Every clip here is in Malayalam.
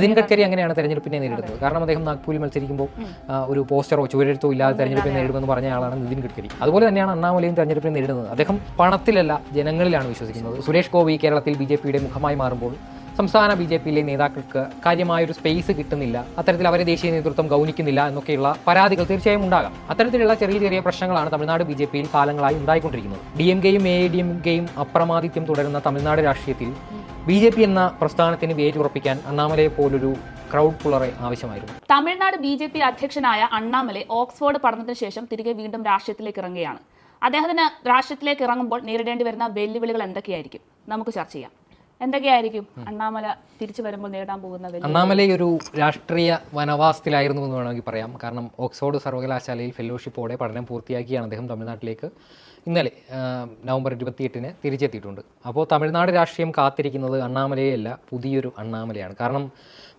നിതിൻ ഗഡ്കരി അങ്ങനെയാണ് തെരഞ്ഞെടുപ്പിനെ നേരിടുന്നത്. കാരണം അദ്ദേഹം നാഗ്പൂരിൽ മത്സരിക്കുമ്പോൾ ഒരു പോസ്റ്ററോ ചുവരെഴുത്തോ ഇല്ലാതെ തെരഞ്ഞെടുപ്പിനെ നേരിടുമെന്ന് പറഞ്ഞ ആളാണ് നിതിൻ ഗഡ്കരി. അതുപോലെ തന്നെയാണ് അണ്ണാമലയും തെരഞ്ഞെടുപ്പിനെ നേരിടുന്നത്. അദ്ദേഹം പണത്തിലല്ല ജനങ്ങളിലാണ് വിശ്വസിക്കുന്നത്. സുരേഷ് ഗോപി കേരളത്തിൽ ബി ജെ പിയുടെ മുഖമായി മാറുമ്പോൾ സംസ്ഥാന ബി ജെ പിയിലെ നേതാക്കൾക്ക് കാര്യമായൊരു സ്പേസ് കിട്ടുന്നില്ല. അത്തരത്തിൽ അവരെ ദേശീയ നേതൃത്വം ഗൗനിക്കുന്നില്ല എന്നൊക്കെയുള്ള പരാതികൾ തീർച്ചയായും ഉണ്ടാകാം. അത്തരത്തിലുള്ള ചെറിയ ചെറിയ പ്രശ്നങ്ങളാണ് തമിഴ്നാട് ബി ജെ പിയിൽ കാലങ്ങളായി ഉണ്ടായിക്കൊണ്ടിരിക്കുന്നത്. ഡി എം കെയും എ ഡി എം കെയും അപ്രമാദിത്യം തുടരുന്ന തമിഴ്നാട് രാഷ്ട്രീയത്തിൽ ബി ജെ പി എന്ന പ്രസ്ഥാനത്തിന് വേരുറപ്പിക്കാൻ അണ്ണാമലയെ പോലൊരു ക്രൗഡ് പുള്ളറെ ആവശ്യമായിരുന്നു. തമിഴ്നാട് ബി ജെ പി അധ്യക്ഷനായ അണ്ണാമലെ ഓക്സ്ഫോർഡ് പഠനത്തിന് ശേഷം തിരികെ വീണ്ടും രാഷ്ട്രീയത്തിലേക്ക് ഇറങ്ങുകയാണ്. അദ്ദേഹത്തിന് രാഷ്ട്രീയത്തിലേക്ക് ഇറങ്ങുമ്പോൾ നേരിടേണ്ടി വരുന്ന വെല്ലുവിളികൾ എന്തൊക്കെയായിരിക്കും? നമുക്ക് ചർച്ച ചെയ്യാം. എന്തൊക്കെയായിരിക്കും അണ്ണാമല തിരിച്ചു വരുമ്പോൾ നേടാൻ പോകുന്ന അണ്ണാമല ഒരു രാഷ്ട്രീയ വനവാസത്തിലായിരുന്നു എന്ന് വേണമെങ്കിൽ പറയാം. കാരണം ഓക്സ്ഫോർഡ് സർവകലാശാലയിൽ ഫെലോഷിപ്പോടെ പഠനം പൂർത്തിയാക്കിയാണ് അദ്ദേഹം തമിഴ്നാട്ടിലേക്ക് ഇന്നലെ നവംബർ ഇരുപത്തിയെട്ടിന് തിരിച്ചെത്തിയിട്ടുണ്ട്. അപ്പോൾ തമിഴ്നാട് രാഷ്ട്രീയം കാത്തിരിക്കുന്നത് അണ്ണാമലയല്ല പുതിയൊരു അണ്ണാമലയാണ്. കാരണം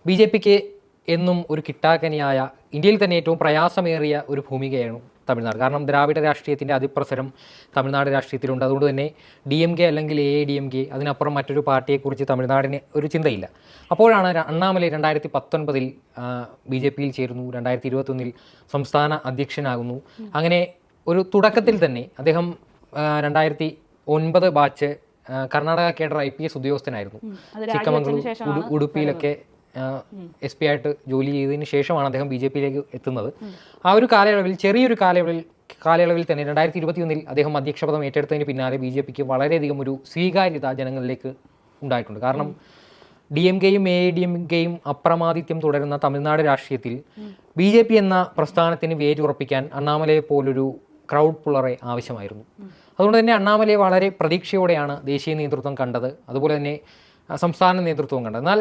ബി ജെ പിക്ക് എന്നും ഒരു കിട്ടാക്കനിയായ ഇന്ത്യയിൽ തന്നെ ഏറ്റവും പ്രയാസമേറിയ ഒരു ഭൂമികയാണ് തമിഴ്നാട്. കാരണം ദ്രാവിഡ രാഷ്ട്രീയത്തിന്റെ അതിപ്രസരം തമിഴ്നാട് രാഷ്ട്രീയത്തിലുണ്ട്. അതുകൊണ്ട് തന്നെ ഡി എം കെ അല്ലെങ്കിൽ എ ഡി എം കെ അതിനപ്പുറം മറ്റൊരു പാർട്ടിയെക്കുറിച്ച് തമിഴ്നാടിന് ഒരു ചിന്തയില്ല. അപ്പോഴാണ് അണ്ണാമലൈ രണ്ടായിരത്തി പത്തൊൻപതിൽ ബി ജെ പിയിൽ ചേരുന്നു. രണ്ടായിരത്തി ഇരുപത്തൊന്നിൽ സംസ്ഥാന അധ്യക്ഷനാകുന്നു. അങ്ങനെ ഒരു തുടക്കത്തിൽ തന്നെ അദ്ദേഹം രണ്ടായിരത്തി ഒൻപത് batch Karnataka cadre I P S ഉദ്യോഗസ്ഥനായിരുന്നു. Chikmagalur ഉടുപ്പിയിലൊക്കെ എസ് പി ആയിട്ട് ജോലി ചെയ്തതിന് ശേഷമാണ് അദ്ദേഹം ബി ജെ പിയിലേക്ക് എത്തുന്നത്. ആ ഒരു കാലയളവിൽ ചെറിയൊരു കാലയളവിൽ കാലയളവിൽ തന്നെ രണ്ടായിരത്തി ഇരുപത്തിയൊന്നിൽ അദ്ദേഹം അധ്യക്ഷപദം ഏറ്റെടുത്തതിന് പിന്നാലെ ബി ജെ പിക്ക് വളരെയധികം ഒരു സ്വീകാര്യത ജനങ്ങളിലേക്ക് ഉണ്ടായിട്ടുണ്ട്. കാരണം ഡി എം കെയും എ ഡി എം കെയും അപ്രമാദിത്യം തുടരുന്ന തമിഴ്നാട് രാഷ്ട്രീയത്തിൽ ബി ജെ പി എന്ന പ്രസ്ഥാനത്തിന് വേരുറപ്പിക്കാൻ അണ്ണാമലയെ പോലൊരു ക്രൗഡ് പുള്ളറെ ആവശ്യമായിരുന്നു. അതുകൊണ്ട് തന്നെ അണ്ണാമലയെ വളരെ പ്രതീക്ഷയോടെയാണ് ദേശീയ നേതൃത്വം കണ്ടത്. അതുപോലെ തന്നെ സംസ്ഥാന നേതൃത്വം കണ്ടത്. എന്നാൽ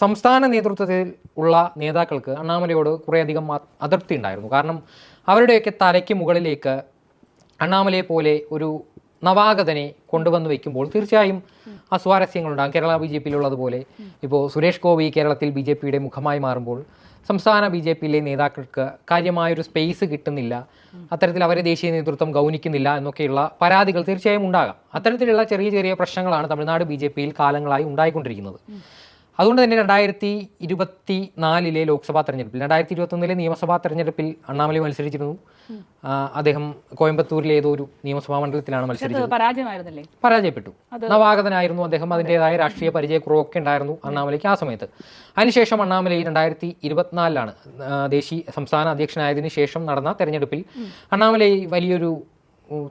സംസ്ഥാന നേതൃത്വത്തിൽ ഉള്ള നേതാക്കൾക്ക് അണ്ണാമലയോട് കുറേയധികം അതൃപ്തി ഉണ്ടായിരുന്നു. കാരണം അവരുടെയൊക്കെ തലയ്ക്ക് മുകളിലേക്ക് അണ്ണാമലയെ പോലെ ഒരു നവാഗതനെ കൊണ്ടുവന്ന് വെക്കുമ്പോൾ തീർച്ചയായും അസ്വാരസ്യങ്ങളുണ്ടാകും കേരള ബി ജെ പിയിലുള്ളതുപോലെ ഇപ്പോൾ സുരേഷ് ഗോപി കേരളത്തിൽ ബി ജെ പിയുടെ മുഖമായി മാറുമ്പോൾ സംസ്ഥാന ബി ജെ പിയിലെ നേതാക്കൾക്ക് കാര്യമായൊരു സ്പേസ് കിട്ടുന്നില്ല. അത്തരത്തിൽ അവരെ ദേശീയ നേതൃത്വം ഗൗനിക്കുന്നില്ല എന്നൊക്കെയുള്ള പരാതികൾ തീർച്ചയായും ഉണ്ടാകാം. അത്തരത്തിലുള്ള ചെറിയ ചെറിയ പ്രശ്നങ്ങളാണ് തമിഴ്നാട് ബി ജെ പിയിൽ കാലങ്ങളായി ഉണ്ടായിക്കൊണ്ടിരിക്കുന്നത്. അതുകൊണ്ട് തന്നെ രണ്ടായിരത്തി ഇരുപത്തി നാലിലെ ലോക്സഭാ തെരഞ്ഞെടുപ്പിൽ രണ്ടായിരത്തി ഇരുപത്തൊന്നിലെ നിയമസഭാ തെരഞ്ഞെടുപ്പിൽ അണ്ണാമലൈ മത്സരിച്ചിരുന്നു. അദ്ദേഹം കോയമ്പത്തൂരിലെ ഏതോ ഒരു നിയമസഭാ മണ്ഡലത്തിലാണ് മത്സരിച്ചത്. പരാജയപ്പെട്ടു. നവാഗതനായിരുന്നു അദ്ദേഹം അതിന്റെതായ രാഷ്ട്രീയ പരിചയക്കുറവൊക്കെ ഉണ്ടായിരുന്നു അണ്ണാമലയ്ക്ക് ആ സമയത്ത്. അതിനുശേഷം അണ്ണാമലൈ രണ്ടായിരത്തി ഇരുപത്തിനാലിലാണ് ദേശീയ സംസ്ഥാന അധ്യക്ഷനായതിനു ശേഷം നടന്ന തെരഞ്ഞെടുപ്പിൽ അണ്ണാമലൈ വലിയൊരു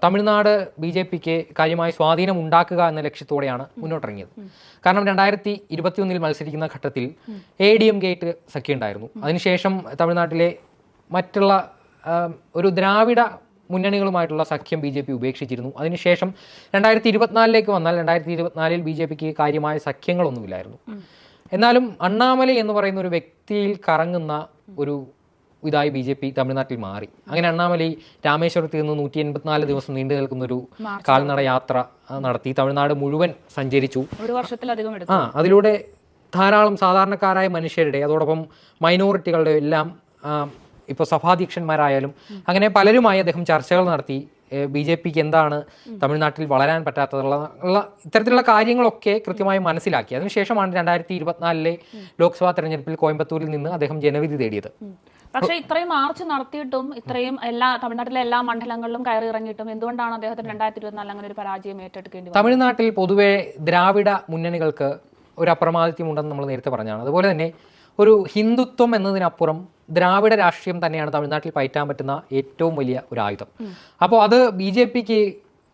തമിഴ്നാട് ബി ജെ പിക്ക് കാര്യമായ സ്വാധീനം ഉണ്ടാക്കുക എന്ന ലക്ഷ്യത്തോടെയാണ് മുന്നോട്ടിറങ്ങിയത്. കാരണം രണ്ടായിരത്തി ഇരുപത്തിയൊന്നിൽ മത്സരിക്കുന്ന ഘട്ടത്തിൽ എ ഡി എം ഗേറ്റ് സഖ്യം ഉണ്ടായിരുന്നു അതിനുശേഷം തമിഴ്നാട്ടിലെ മറ്റുള്ള ഒരു ദ്രാവിഡ മുന്നണികളുമായിട്ടുള്ള സഖ്യം ബി ജെ പി ഉപേക്ഷിച്ചിരുന്നു. അതിനുശേഷം രണ്ടായിരത്തി ഇരുപത്തിനാലിലേക്ക് വന്നാൽ രണ്ടായിരത്തി ഇരുപത്തിനാലിൽ ബി ജെ പിക്ക് കാര്യമായ സഖ്യങ്ങളൊന്നുമില്ലായിരുന്നു. എന്നാലും അണ്ണാമലൈ എന്ന് പറയുന്ന ഒരു വ്യക്തിയിൽ കറങ്ങുന്ന ഒരു ഇതായി ബി ജെ പി തമിഴ്നാട്ടിൽ മാറി. അങ്ങനെ അണ്ണാമലൈ രാമേശ്വരത്ത് നിന്ന് നൂറ്റി എൺപത്തിനാല് ദിവസം നീണ്ടു നിൽക്കുന്ന ഒരു കാൽനട യാത്ര നടത്തി. തമിഴ്നാട് മുഴുവൻ സഞ്ചരിച്ചു. ഒരു വർഷത്തിലധികം ആ അതിലൂടെ ധാരാളം സാധാരണക്കാരായ മനുഷ്യരുടെ അതോടൊപ്പം മൈനോറിറ്റികളുടെ എല്ലാം ഇപ്പോൾ സഭാധ്യക്ഷന്മാരായാലും അങ്ങനെ പലരുമായി അദ്ദേഹം ചർച്ചകൾ നടത്തി. ബി ജെ പിക്ക് എന്താണ് തമിഴ്നാട്ടിൽ വളരാൻ പറ്റാത്തതുള്ള ഇത്തരത്തിലുള്ള കാര്യങ്ങളൊക്കെ കൃത്യമായി മനസ്സിലാക്കി. അതിനുശേഷമാണ് രണ്ടായിരത്തി ഇരുപത്തിനാലിലെ ലോക്സഭാ തെരഞ്ഞെടുപ്പിൽ കോയമ്പത്തൂരിൽ നിന്ന് അദ്ദേഹം ജനവിധി തേടിയത്. പക്ഷേ ഇത്രയും മാർച്ച് നടത്തിയിട്ടും ഇത്രയും എല്ലാ തമിഴ്നാട്ടിലെ എല്ലാ മണ്ഡലങ്ങളിലും കയറി ഇറങ്ങിയിട്ടും എന്തുകൊണ്ടാണ് അദ്ദേഹത്തിന് രണ്ടായിരത്തി ഇരുപത്തിനാലിൽ അങ്ങനെ ഒരു പരാജയം ഏറ്റെടുക്കേണ്ടി തമിഴ്നാട്ടിൽ പൊതുവെ ദ്രാവിഡ മുന്നണികൾക്ക് ഒരു അപ്രമാദിത്യം ഉണ്ടെന്ന് നമ്മൾ നേരത്തെ പറഞ്ഞാണ്. അതുപോലെ തന്നെ ഒരു ഹിന്ദുത്വം എന്നതിനപ്പുറം ദ്രാവിഡ രാഷ്ട്രീയം തന്നെയാണ് തമിഴ്നാട്ടിൽ പയറ്റാൻ പറ്റുന്ന ഏറ്റവും വലിയ ഒരു ആയുധം. അപ്പോൾ അത് ബി ജെ പിക്ക്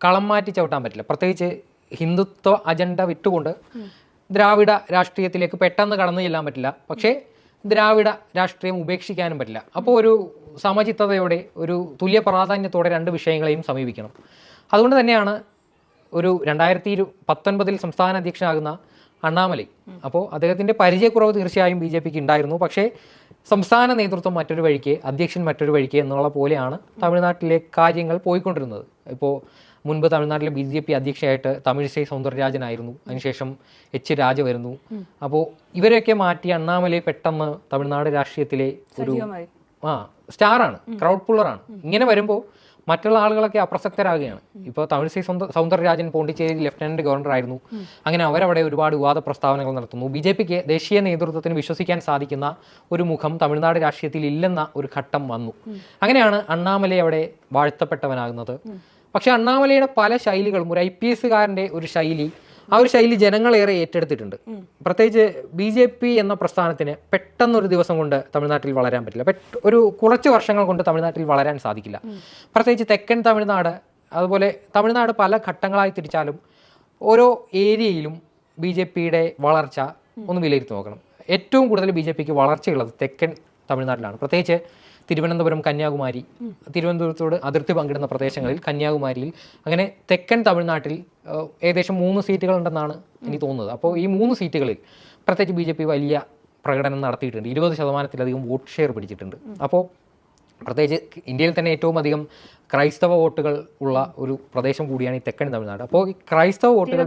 കളം മാറ്റി ചവിട്ടാൻ പറ്റില്ല. പ്രത്യേകിച്ച് ഹിന്ദുത്വ അജണ്ട വിട്ടുകൊണ്ട് ദ്രാവിഡ രാഷ്ട്രീയത്തിലേക്ക് പെട്ടെന്ന് കടന്നു ചെല്ലാൻ പറ്റില്ല. പക്ഷേ ദ്രാവിഡ രാഷ്ട്രീയം ഉപേക്ഷിക്കാനും പറ്റില്ല. അപ്പോൾ ഒരു സമചിത്തതയോടെ ഒരു തുല്യ പ്രാധാന്യത്തോടെ രണ്ട് വിഷയങ്ങളെയും സമീപിക്കണം. അതുകൊണ്ട് തന്നെയാണ് ഒരു രണ്ടായിരത്തി ഇരു പത്തൊൻപതിൽ സംസ്ഥാന അധ്യക്ഷനാകുന്ന അണ്ണാമലൈ. അപ്പോൾ അദ്ദേഹത്തിന്റെ പരിചയക്കുറവ് തീർച്ചയായും ബി ജെ പിക്ക് ഉണ്ടായിരുന്നു. പക്ഷേ സംസ്ഥാന നേതൃത്വം മറ്റൊരു വഴിക്ക് അധ്യക്ഷൻ മറ്റൊരു വഴിക്ക് എന്നുള്ള പോലെയാണ് തമിഴ്നാട്ടിലെ കാര്യങ്ങൾ പോയിക്കൊണ്ടിരുന്നത്. ഇപ്പോൾ മുൻപ് തമിഴ്നാട്ടിലെ ബി ജെ പി അധ്യക്ഷയായിട്ട് തമിഴിസൈ സൗന്ദര്യരാജനായിരുന്നു അതിനുശേഷം എച്ച് രാജ വരുന്നു. അപ്പോൾ ഇവരെയൊക്കെ മാറ്റി അണ്ണാമലൈ പെട്ടെന്ന് തമിഴ്നാട് രാഷ്ട്രീയത്തിലെ ഒരു ആ സ്റ്റാറാണ് ക്രൗഡ് പുള്ളറാണ്. ഇങ്ങനെ വരുമ്പോൾ മറ്റുള്ള ആളുകളൊക്കെ അപ്രസക്തരാകുകയാണ്. ഇപ്പോൾ തമിഴ്സൈ സൗന്ദ സൗന്ദരരാജൻ പോണ്ടിച്ചേരി ലഫ്റ്റനന്റ് ഗവർണർ ആയിരുന്നു അങ്ങനെ അവരവിടെ ഒരുപാട് വിവാദ പ്രസ്താവനകൾ നടത്തുന്നു. ബി ജെ പിക്ക് ദേശീയ നേതൃത്വത്തിന് വിശ്വസിക്കാൻ സാധിക്കുന്ന ഒരു മുഖം തമിഴ്നാട് രാഷ്ട്രീയത്തിൽ ഇല്ലെന്ന ഒരു ഘട്ടം വന്നു. അങ്ങനെയാണ് അണ്ണാമലൈ അവിടെ വാഴ്ത്തപ്പെട്ടവനാകുന്നത്. പക്ഷേ അണ്ണാമലയുടെ പല ശൈലികളും ഒരു ഐ പി എസ്സുകാരന്റെ ഒരു ശൈലി ആ ഒരു ശൈലി ജനങ്ങളേറെ ഏറ്റെടുത്തിട്ടുണ്ട്. പ്രത്യേകിച്ച് ബി ജെ പി എന്ന പ്രസ്ഥാനത്തിന് പെട്ടെന്നൊരു ദിവസം കൊണ്ട് തമിഴ്നാട്ടിൽ വളരാൻ പറ്റില്ല. ഒരു കുറച്ച് വർഷങ്ങൾ കൊണ്ട് തമിഴ്നാട്ടിൽ വളരാൻ സാധിക്കില്ല. പ്രത്യേകിച്ച് തെക്കൻ തമിഴ്നാട് അതുപോലെ തമിഴ്നാട് പല ഘട്ടങ്ങളായി തിരിച്ചാലും ഓരോ ഏരിയയിലും ബി ജെ പിയുടെ വളർച്ച ഒന്ന് വിലയിരുത്തി നോക്കണം. ഏറ്റവും കൂടുതൽ ബി ജെ പിക്ക് വളർച്ചയുള്ളത് തെക്കൻ തമിഴ്നാട്ടിലാണ്. പ്രത്യേകിച്ച് തിരുവനന്തപുരം കന്യാകുമാരി. തിരുവനന്തപുരത്തോട് അതിർത്തി പങ്കിടുന്ന പ്രദേശങ്ങളിൽ കന്യാകുമാരിയിൽ. അങ്ങനെ തെക്കൻ തമിഴ്നാട്ടിൽ ഏകദേശം മൂന്ന് സീറ്റുകൾ ഉണ്ടെന്നാണ് എനിക്ക് തോന്നുന്നത്. അപ്പോൾ ഈ മൂന്ന് സീറ്റുകളിൽ പ്രത്യേകിച്ച് ബി ജെ പി വലിയ പ്രകടനം നടത്തിയിട്ടുണ്ട്. ഇരുപത് ശതമാനത്തിലധികം വോട്ട് ഷെയർ പിടിച്ചിട്ടുണ്ട്. അപ്പോൾ പ്രത്യേകിച്ച് ഇന്ത്യയിൽ തന്നെ ഏറ്റവും അധികം ക്രൈസ്തവ വോട്ടുകൾ ഉള്ള ഒരു പ്രദേശം കൂടിയാണ് ഈ തെക്കൻ തമിഴ്നാട്. അപ്പോൾ ഈ ക്രൈസ്തവ വോട്ടുകൾ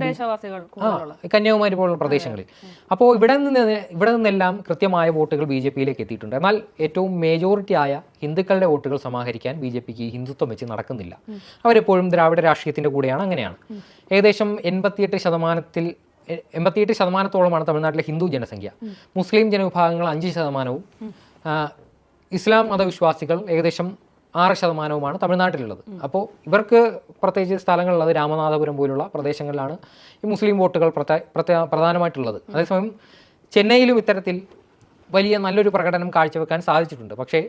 കന്യാകുമാരി പോലുള്ള പ്രദേശങ്ങളിൽ. അപ്പോൾ ഇവിടെ നിന്ന് ഇവിടെ നിന്നെല്ലാം കൃത്യമായ വോട്ടുകൾ ബി ജെ പിയിലേക്ക് എത്തിയിട്ടുണ്ട്. എന്നാൽ ഏറ്റവും മേജോറിറ്റി ആയ ഹിന്ദുക്കളുടെ വോട്ടുകൾ സമാഹരിക്കാൻ ബി ജെ പിക്ക് ഹിന്ദുത്വം വെച്ച് നടക്കുന്നില്ല. അവരെപ്പോഴും ദ്രാവിഡ രാഷ്ട്രീയത്തിന്റെ കൂടെയാണ് അങ്ങനെയാണ്. ഏകദേശം എൺപത്തിയെട്ട് ശതമാനത്തിൽ എൺപത്തിയെട്ട് ശതമാനത്തോളമാണ് തമിഴ്നാട്ടിലെ ഹിന്ദു ജനസംഖ്യ. മുസ്ലിം ജനവിഭാഗങ്ങൾ അഞ്ച് ശതമാനവും ഇസ്ലാം മതവിശ്വാസികൾ ഏകദേശം ആറ് ശതമാനവുമാണ് തമിഴ്നാട്ടിലുള്ളത്. അപ്പോൾ ഇവർക്ക് പ്രത്യേകിച്ച് സ്ഥലങ്ങളുള്ളത് രാമനാഥപുരം പോലുള്ള പ്രദേശങ്ങളിലാണ് ഈ മുസ്ലിം വോട്ടുകൾ പ്രധാനമായിട്ടുള്ളത്. അതേസമയം ചെന്നൈയിലും ഇത്തരത്തിൽ വലിയ നല്ലൊരു പ്രകടനം കാഴ്ചവെക്കാൻ സാധിച്ചിട്ടുണ്ട്. പക്ഷേ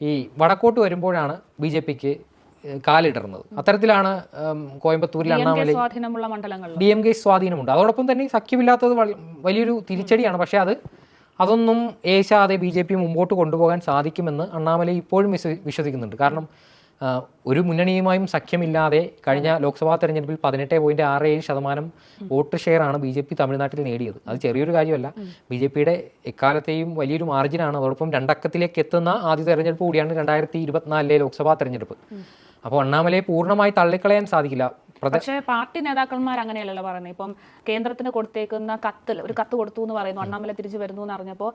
ഈ വടക്കോട്ട് വരുമ്പോഴാണ് ബി ജെ പിക്ക് കാലിടർന്നത്. അത്തരത്തിലാണ് കോയമ്പത്തൂരിൽ അണ്ണാമലൈ ഡി എം കെ സ്വാധീനമുണ്ട്. അതോടൊപ്പം തന്നെ സഖ്യമില്ലാത്തത് വലിയൊരു തിരിച്ചടിയാണ്. പക്ഷേ അത് അതൊന്നും ഏശാതെ ബി ജെ പി മുമ്പോട്ട് കൊണ്ടുപോകാൻ സാധിക്കുമെന്ന് അണ്ണാമലൈ ഇപ്പോഴും വിശ്വ വിശ്വസിക്കുന്നുണ്ട്. കാരണം ഒരു മുന്നണിയുമായും സഖ്യമില്ലാതെ കഴിഞ്ഞ ലോക്സഭാ തെരഞ്ഞെടുപ്പിൽ പതിനെട്ട് പോയിന്റ് ആറ് ഏഴ് ശതമാനം വോട്ട് ഷെയറാണ് ബി ജെ പി തമിഴ്നാട്ടിൽ നേടിയത്. അത് ചെറിയൊരു കാര്യമല്ല. ബി ജെ പിയുടെ എക്കാലത്തെയും വലിയൊരു മാർജിനാണ് അതോടൊപ്പം രണ്ടക്കത്തിലേക്ക് എത്തുന്ന ആദ്യ തെരഞ്ഞെടുപ്പ് കൂടിയാണ് രണ്ടായിരത്തി ഇരുപത്തിനാലിലെ ലോക്സഭാ തെരഞ്ഞെടുപ്പ്. അപ്പോൾ അണ്ണാമലയെ പൂർണമായി തള്ളിക്കളയാൻ സാധിക്കില്ല. പക്ഷേ പാർട്ടി നേതാക്കന്മാർ അങ്ങനെയല്ലല്ലോ പറയുന്നത്. ഇപ്പം കേന്ദ്രത്തിന് കൊടുത്തേക്കുന്ന കത്തിൽ ഒരു കത്ത് കൊടുത്തു എന്ന് പറയുന്നു അണ്ണാമല തിരിച്ചു വരുന്നു എന്ന് അറിഞ്ഞപ്പോൾ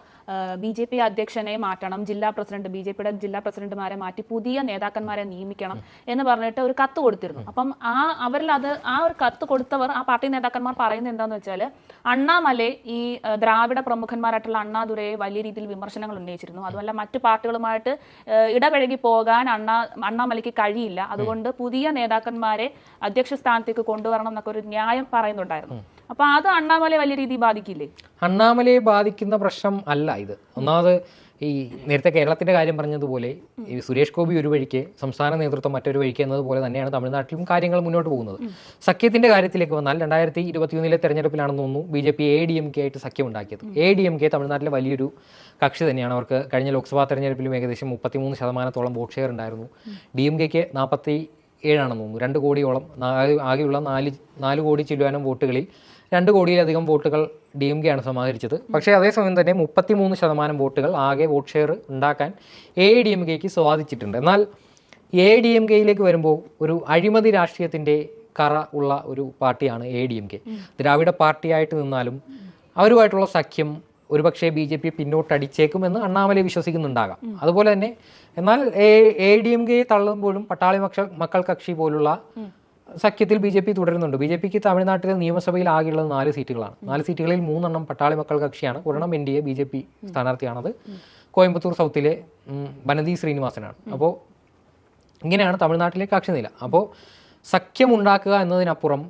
ബി ജെ പി അധ്യക്ഷനെ മാറ്റണം ജില്ലാ പ്രസിഡന്റ് ബി ജെ പിയുടെ ജില്ലാ പ്രസിഡന്റുമാരെ മാറ്റി പുതിയ നേതാക്കന്മാരെ നിയമിക്കണം എന്ന് പറഞ്ഞിട്ട് ഒരു കത്ത് കൊടുത്തിരുന്നു. അപ്പം ആ അവരിൽ അത് ആ ഒരു കത്ത് കൊടുത്തവർ ആ പാർട്ടി നേതാക്കന്മാർ പറയുന്നത് എന്താന്ന് വെച്ചാൽ അണ്ണാമലെ ഈ ദ്രാവിഡ പ്രമുഖന്മാരായിട്ടുള്ള അണ്ണാദുരയെ വലിയ രീതിയിൽ വിമർശനങ്ങൾ ഉന്നയിച്ചിരുന്നു. അതുമല്ല മറ്റു പാർട്ടികളുമായിട്ട് ഇടപഴകി പോകാൻ അണ്ണാ അണ്ണാമലയ്ക്ക് കഴിയില്ല. അതുകൊണ്ട് പുതിയ നേതാക്കന്മാരെ അധ്യക്ഷ സ്ഥാനത്തേക്ക് കൊണ്ടുവരണം എന്നൊക്കെ ഒരു ന്യായം പറയുന്നുണ്ടായിരുന്നു. അപ്പൊ അത് അണ്ണാമലയെ വലിയ രീതിയിൽ ബാധിക്കില്ലേ? അണ്ണാമലയെ ബാധിക്കുന്ന പ്രശ്നം അല്ല ഇത്. ഒന്നാമത് ഈ നേരത്തെ കേരളത്തിന്റെ കാര്യം പറഞ്ഞതുപോലെ ഈ സുരേഷ് ഗോപി ഒരു വഴിക്ക് സംസ്ഥാന നേതൃത്വം മറ്റൊരു വഴിക്ക് എന്നതുപോലെ തന്നെയാണ് തമിഴ്നാട്ടിലും കാര്യങ്ങൾ മുന്നോട്ട് പോകുന്നത്. സഖ്യത്തിന്റെ കാര്യത്തിലേക്ക് വന്നാൽ രണ്ടായിരത്തി ഇരുപത്തിയൊന്നിലെ തെരഞ്ഞെടുപ്പിലാണെന്ന് തോന്നുന്നു B J P A D M K ആയിട്ട് സഖ്യം ഉണ്ടാക്കിയത് എ ഡി എം കെ തമിഴ്നാട്ടിലെ വലിയൊരു കക്ഷി തന്നെയാണ്. അവർക്ക് കഴിഞ്ഞ ലോക്സഭാ തെരഞ്ഞെടുപ്പിലും ഏകദേശം മുപ്പത്തിമൂന്ന് ശതമാനത്തോളം വോട്ട് ഷെയർ ഉണ്ടായിരുന്നു. ഡി എം കെക്ക് നാൽപ്പത്തി ഏഴാണെന്ന് തോന്നുന്നു. രണ്ട് കോടിയോളം ആകെയുള്ള നാല് നാല് കോടി ചില്ലുവാനും വോട്ടുകളിൽ രണ്ട് കോടിയിലധികം വോട്ടുകൾ ഡി എം കെ ആണ് സമാഹരിച്ചത്. പക്ഷേ അതേസമയം തന്നെ മുപ്പത്തിമൂന്ന് ശതമാനം വോട്ടുകൾ ആകെ വോട്ട് ഷെയർ ഉണ്ടാക്കാൻ എ ഡി എം കെക്ക് സ്വാധിച്ചിട്ടുണ്ട്. എന്നാൽ എ ഡി എം കെയിലേക്ക് വരുമ്പോൾ ഒരു അഴിമതി രാഷ്ട്രീയത്തിന്റെ കറ ഉള്ള ഒരു പാർട്ടിയാണ് എ ഡി എം കെ ദ്രാവിഡ പാർട്ടിയായിട്ട് നിന്നാലും അവരുമായിട്ടുള്ള സഖ്യം ഒരുപക്ഷെ ബി ജെ പി പിന്നോട്ടടിച്ചേക്കുമെന്ന് അണ്ണാമലൈ വിശ്വസിക്കുന്നുണ്ടാകാം. അതുപോലെ തന്നെ എന്നാൽ എ ഡി എം കെയെ തള്ളുമ്പോഴും പട്ടാളി മക്ഷ മക്കൾ കക്ഷി പോലുള്ള സഖ്യത്തിൽ ബി ജെ പി തുടരുന്നുണ്ട്. ബി ജെ പിക്ക് തമിഴ്നാട്ടിലെ നിയമസഭയിൽ ആകെയുള്ളത് നാല് സീറ്റുകളാണ്. നാല് സീറ്റുകളിൽ മൂന്നെണ്ണം പട്ടാളി മക്കൾ കക്ഷിയാണ്. ഒരെണ്ണം N D A B J P സ്ഥാനാർത്ഥിയാണത്. Coimbatore സൗത്തിലെ Vanathi ശ്രീനിവാസനാണ്. അപ്പോൾ ഇങ്ങനെയാണ് തമിഴ്നാട്ടിലെ കക്ഷി നില അപ്പോൾ സഖ്യമുണ്ടാക്കുക എന്നതിനപ്പുറം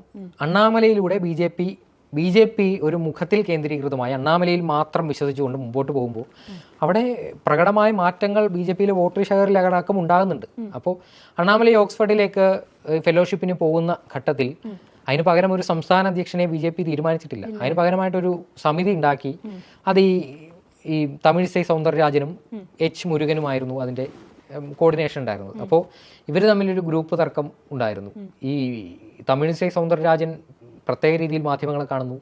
അണ്ണാമലയിലൂടെ B J P B J P ഒരു മുഖത്തിൽ കേന്ദ്രീകൃതമായി അണ്ണാമലയിൽ മാത്രം വിശ്വസിച്ചുകൊണ്ട് മുമ്പോട്ട് പോകുമ്പോൾ അവിടെ പ്രകടമായ മാറ്റങ്ങൾ ബി ജെ പിയിലെ വോട്ടർ ഷെയറിലടക്കം ഉണ്ടാകുന്നുണ്ട്. അപ്പോൾ അണ്ണാമലൈ ഓക്സ്ഫോർഡിലേക്ക് ഫെലോഷിപ്പിന് പോകുന്ന ഘട്ടത്തിൽ അതിന് പകരം ഒരു സംസ്ഥാന അധ്യക്ഷനെ ബി ജെ പി തീരുമാനിച്ചിട്ടില്ല. അതിന് പകരമായിട്ടൊരു സമിതി ഉണ്ടാക്കി. അത് ഈ ഈ തമിഴിസൈ സൗന്ദരരാജനും എച്ച് മുരുകനുമായിരുന്നു അതിന്റെ കോർഡിനേഷൻ ഉണ്ടായിരുന്നത്. അപ്പോൾ ഇവർ തമ്മിലൊരു ഗ്രൂപ്പ് തർക്കം ഉണ്ടായിരുന്നു. ഈ തമിഴിസൈ സൗന്ദരരാജൻ പ്രത്യേക രീതിയിൽ മാധ്യമങ്ങളെ കാണുന്നു.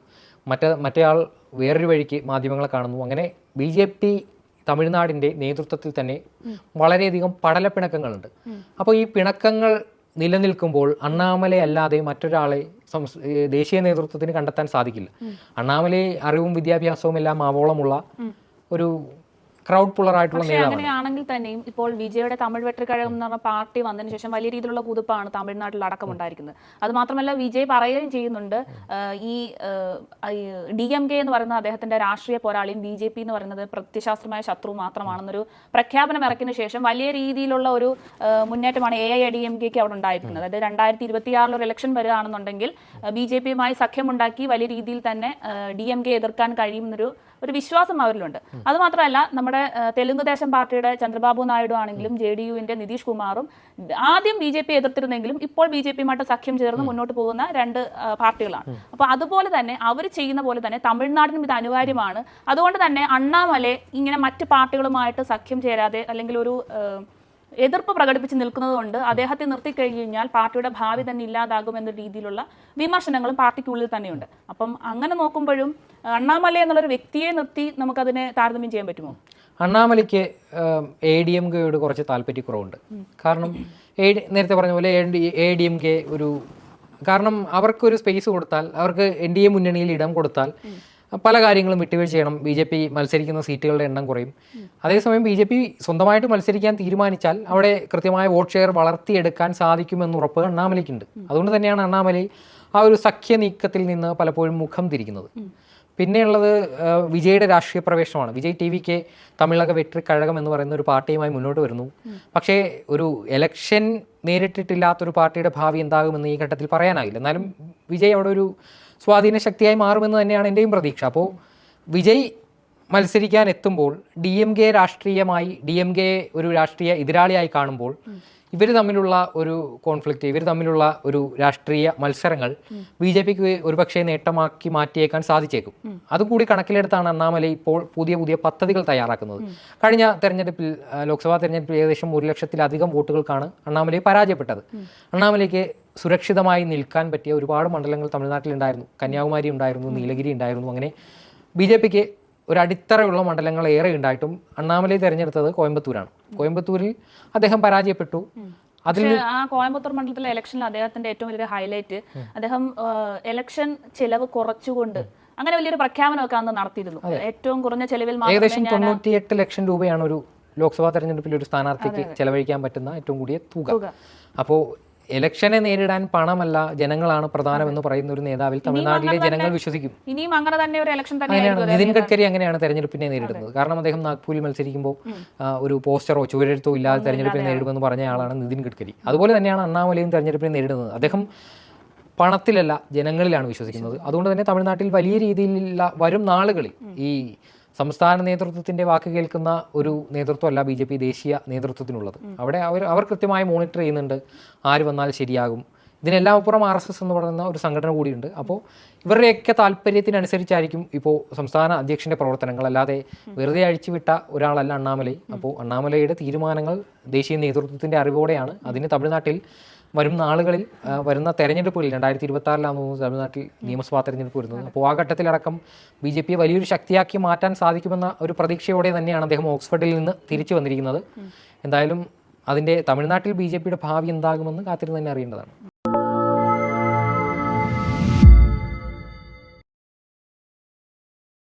മറ്റേ മറ്റേയാൾ വേറൊരു വഴിക്ക് മാധ്യമങ്ങളെ കാണുന്നു. അങ്ങനെ ബി ജെ പി തമിഴ്നാടിന്റെ നേതൃത്വത്തിൽ തന്നെ വളരെയധികം പടലപ്പിണക്കങ്ങളുണ്ട്. അപ്പോൾ ഈ പിണക്കങ്ങൾ നിലനിൽക്കുമ്പോൾ അണ്ണാമലെ അല്ലാതെ മറ്റൊരാളെ സംസ് ദേശീയ നേതൃത്വത്തിന് കണ്ടെത്താൻ സാധിക്കില്ല. അണ്ണാമലെ അറിവും വിദ്യാഭ്യാസവും എല്ലാം ആവോളമുള്ള ഒരു ക്രൗഡ് പുള്ളർ ആയിട്ടുള്ള നേതാവ് അങ്ങനെയാണെങ്കിൽ തന്നെയും ഇപ്പോൾ വിജയുടെ തമിഴ് വെട്ടിക്കഴകം എന്ന് പറഞ്ഞ പാർട്ടി വന്നതിന് ശേഷം വലിയ രീതിയിലുള്ള കുതിപ്പാണ് തമിഴ്നാട്ടിൽ അടക്കം ഉണ്ടായിരിക്കുന്നത്. അത് മാത്രമല്ല വിജയ് പറയുകയും ചെയ്യുന്നുണ്ട് ഈ ഡി എം കെ എന്ന് പറയുന്ന അദ്ദേഹത്തിന്റെ രാഷ്ട്രീയ പോരാളിയും ബി ജെ പി എന്ന് പറയുന്നത് പ്രത്യശാസ്ത്രമായ ശത്രു മാത്രമാണെന്നൊരു പ്രഖ്യാപനം ഇറക്കിയതിനു ശേഷം വലിയ രീതിയിലുള്ള ഒരു മുന്നേറ്റമാണ് എ ഐ ഡി എം കെക്ക് അവിടെ ഉണ്ടായിരിക്കുന്നത്. അതായത് രണ്ടായിരത്തി ഇരുപത്തിയാറിൽ ഒരു ഇലക്ഷൻ വരികയാണെന്നുണ്ടെങ്കിൽ ബി ജെ പിയുമായി സഖ്യമുണ്ടാക്കി വലിയ രീതിയിൽ തന്നെ ഡി എം കെ എതിർക്കാൻ കഴിയുമെന്നൊരു ഒരു വിശ്വാസം അവരിലുണ്ട്. അതുമാത്രമല്ല നമ്മുടെ തെലുങ്ക് ദേശം പാർട്ടിയുടെ ചന്ദ്രബാബു നായിഡു ആണെങ്കിലും ജെ ഡി യുവിന്റെ നിതീഷ് കുമാറും ആദ്യം ബി ജെ പി എതിർത്തിരുന്നെങ്കിലും ഇപ്പോൾ ബി ജെ പിയുമായിട്ട് സഖ്യം ചേർന്ന് മുന്നോട്ട് പോകുന്ന രണ്ട് പാർട്ടികളാണ്. അപ്പൊ അതുപോലെ തന്നെ അവർ ചെയ്യുന്ന പോലെ തന്നെ തമിഴ്നാടിനും ഇത് അനിവാര്യമാണ്. അതുകൊണ്ട് തന്നെ അണ്ണാമലെ ഇങ്ങനെ മറ്റ് പാർട്ടികളുമായിട്ട് സഖ്യം ചേരാതെ അല്ലെങ്കിൽ ഒരു എതിർപ്പ് പ്രകടിപ്പിച്ച് നിൽക്കുന്നതുകൊണ്ട് അദ്ദേഹത്തെ നിർത്തിക്കഴിഞ്ഞു കഴിഞ്ഞാൽ പാർട്ടിയുടെ ഭാവി തന്നെ ഇല്ലാതാകും എന്ന രീതിയിലുള്ള വിമർശനങ്ങളും പാർട്ടിക്കുള്ളിൽ തന്നെയുണ്ട്. അപ്പം അങ്ങനെ നോക്കുമ്പോഴും അണ്ണാമലൈ എന്നുള്ളൊരു വ്യക്തിയെ നിർത്തി നമുക്കതിനെ താരതമ്യം ചെയ്യാൻ പറ്റുമോ? അണ്ണാമലയ്ക്ക് എ ഡി എം കെയോട് കുറച്ച് താല്പര്യക്കുറവുണ്ട്. കാരണം എ നേരത്തെ പറഞ്ഞ പോലെ എ ഡി എം കെ ഒരു കാരണം അവർക്കൊരു സ്പേസ് കൊടുത്താൽ അവർക്ക് എൻ ഡി എ മുന്നണിയിൽ ഇടം കൊടുത്താൽ പല കാര്യങ്ങളും വിട്ടുവീഴ്ച ചെയ്യണം. ബി ജെ പി മത്സരിക്കുന്ന സീറ്റുകളുടെ എണ്ണം കുറയും. അതേസമയം ബി ജെ പി സ്വന്തമായിട്ട് മത്സരിക്കാൻ തീരുമാനിച്ചാൽ അവിടെ കൃത്യമായ വോട്ട് ഷെയർ വളർത്തിയെടുക്കാൻ സാധിക്കുമെന്ന് ഉറപ്പ് അണ്ണാമലയ്ക്കുണ്ട്. അതുകൊണ്ട് തന്നെയാണ് അണ്ണാമലൈ ആ ഒരു സഖ്യ നീക്കത്തിൽ നിന്ന് പലപ്പോഴും മുഖം തിരിക്കുന്നത്. പിന്നെയുള്ളത് വിജയുടെ രാഷ്ട്രീയ പ്രവേശനമാണ്. വിജയ് ടി വിക്ക് തമിഴക വെട്രി കഴകം എന്ന് പറയുന്ന ഒരു പാർട്ടിയുമായി മുന്നോട്ട് വരുന്നു. പക്ഷേ ഒരു എലക്ഷൻ നേരിട്ടിട്ടില്ലാത്തൊരു പാർട്ടിയുടെ ഭാവി എന്താകുമെന്ന് ഈ ഘട്ടത്തിൽ പറയാനാകില്ല എന്നാലും വിജയ് അവിടെ ഒരു സ്വാധീന ശക്തിയായി മാറുമെന്ന് തന്നെയാണ് എന്റെയും പ്രതീക്ഷ. അപ്പോൾ വിജയ് മത്സരിക്കാൻ എത്തുമ്പോൾ ഡി എം കെ രാഷ്ട്രീയമായി ഡി എം കെ ഒരു രാഷ്ട്രീയ എതിരാളിയായി കാണുമ്പോൾ ഇവർ തമ്മിലുള്ള ഒരു കോൺഫ്ലിക്റ്റ് ഇവർ തമ്മിലുള്ള ഒരു രാഷ്ട്രീയ മത്സരങ്ങൾ ബി ജെ പിക്ക് ഒരുപക്ഷെ നേട്ടമാക്കി മാറ്റിയേക്കാൻ സാധിച്ചേക്കും. അതുകൂടി കണക്കിലെടുത്താണ് അണ്ണാമലൈ ഇപ്പോൾ പുതിയ പുതിയ പദ്ധതികൾ തയ്യാറാക്കുന്നത്. കഴിഞ്ഞ തെരഞ്ഞെടുപ്പിൽ ലോക്സഭാ തെരഞ്ഞെടുപ്പിൽ ഏകദേശം ഒരു ലക്ഷത്തിലധികം വോട്ടുകൾക്കാണ് അണ്ണാമലൈ പരാജയപ്പെട്ടത്. അണ്ണാമലൈക്ക് സുരക്ഷിതമായി നിൽക്കാൻ പറ്റിയ ഒരുപാട് മണ്ഡലങ്ങൾ തമിഴ്നാട്ടിലുണ്ടായിരുന്നു. കന്യാകുമാരി ഉണ്ടായിരുന്നു നീലഗിരി ഉണ്ടായിരുന്നു അങ്ങനെ ബി ജെ പിക്ക് ഒരു അടിത്തറയുള്ള മണ്ഡലങ്ങൾ ഏറെ ഉണ്ടായിട്ടും അണ്ണാമലൈ തിരഞ്ഞെടുത്തത് കോയമ്പത്തൂരാണ്. കോയമ്പത്തൂരിൽ അദ്ദേഹം പരാജയപ്പെട്ടു. അതിൽ ആ കോയമ്പത്തൂർ മണ്ഡലത്തിലെ ഇലക്ഷനിൽ അദ്ദേഹത്തിന്റെ ഏറ്റവും വലിയ ഹൈലൈറ്റ് അദ്ദേഹം ഇലക്ഷൻ ചെലവ് കുറച്ചുകൊണ്ട് അങ്ങനെ വലിയൊരു പ്രഖ്യാപനമൊക്കെ അന്ന് നടത്തിയിരുന്നു. ഏറ്റവും കുറഞ്ഞ ചെലവിൽ ഏകദേശം തൊണ്ണൂറ്റിയെട്ട് ലക്ഷം രൂപയാണ് ഒരു ലോക്സഭാ തെരഞ്ഞെടുപ്പിൽ ഒരു സ്ഥാനാർത്ഥിക്ക് ചെലവഴിക്കാൻ പറ്റുന്ന ഏറ്റവും കൂടിയ തുക. അപ്പോൾ ഇലക്ഷനെ നേരിടാൻ പണമല്ല ജനങ്ങളാണ് പ്രധാനമെന്ന് പറയുന്ന ഒരു നേതാവിൽ തമിഴ്നാട്ടിലെ ജനങ്ങൾ വിശ്വസിക്കും. ഇനിയും അങ്ങനെ തന്നെ ഒരു ഇലക്ഷൻ തന്നെയാണ് നിതിൻ ഗഡ്കരി അങ്ങനെയാണ് തെരഞ്ഞെടുപ്പിനെ നേരിടുന്നത്. കാരണം അദ്ദേഹം നാഗ്പൂരിൽ മത്സരിക്കുമ്പോൾ ഒരു പോസ്റ്ററോ ചുവരെഴുത്തോ ഇല്ലാതെ തെരഞ്ഞെടുപ്പിനെ നേരിടുമെന്ന് പറഞ്ഞ ആളാണ് നിതിൻ ഗഡ്കരി. അതുപോലെ തന്നെയാണ് അണ്ണാമലയും തെരഞ്ഞെടുപ്പിനെ നേരിടുന്നത്. അദ്ദേഹം പണത്തിലല്ല ജനങ്ങളിലാണ് വിശ്വസിക്കുന്നത്. അതുകൊണ്ട് തന്നെ തമിഴ്നാട്ടിൽ വലിയ രീതിയിലുള്ള വരും നാളുകളിൽ ഈ സംസ്ഥാന നേതൃത്വത്തിന്റെ വാക്ക് കേൾക്കുന്ന ഒരു നേതൃത്വമല്ല ബി ജെ പി ദേശീയ നേതൃത്വത്തിനുള്ളത്. അവിടെ അവർ അവർ കൃത്യമായി മോണിറ്റർ ചെയ്യുന്നുണ്ട് ആര് വന്നാൽ ശരിയാകും. ഇതിനെല്ലാം അപ്പുറം ആർ എസ് എസ് എന്ന് പറയുന്ന ഒരു സംഘടന കൂടിയുണ്ട്. അപ്പോൾ ഇവരുടെയൊക്കെ താല്പര്യത്തിനനുസരിച്ചായിരിക്കും ഇപ്പോൾ സംസ്ഥാന അധ്യക്ഷന്റെ പ്രവർത്തനങ്ങൾ അല്ലാതെ വെറുതെ അഴിച്ചുവിട്ട ഒരാളല്ല അണ്ണാമലൈ. അപ്പോൾ അണ്ണാമലൈയുടെ തീരുമാനങ്ങൾ ദേശീയ നേതൃത്വത്തിന്റെ അറിവോടെയാണ്. അതിന് തമിഴ്നാട്ടിൽ വരും നാളുകളിൽ വരുന്ന തെരഞ്ഞെടുപ്പുകളിൽ രണ്ടായിരത്തി ഇരുപത്തി ആറിലാണ് തമിഴ്നാട്ടിൽ നിയമസഭാ തെരഞ്ഞെടുപ്പ് വരുന്നത്. അപ്പോൾ ആ ഘട്ടത്തിലടക്കം ബി ജെ പിയെ വലിയൊരു ശക്തിയാക്കി മാറ്റാൻ സാധിക്കുമെന്ന ഒരു പ്രതീക്ഷയോടെ തന്നെയാണ് അദ്ദേഹം ഓക്സ്ഫോർഡിൽ നിന്ന് തിരിച്ചു വന്നിരിക്കുന്നത്. എന്തായാലും അതിന്റെ തമിഴ്നാട്ടിൽ ബി ജെ പിയുടെ ഭാവി എന്താകുമെന്ന് കാത്തിരുന്ന് തന്നെ അറിയേണ്ടതാണ്.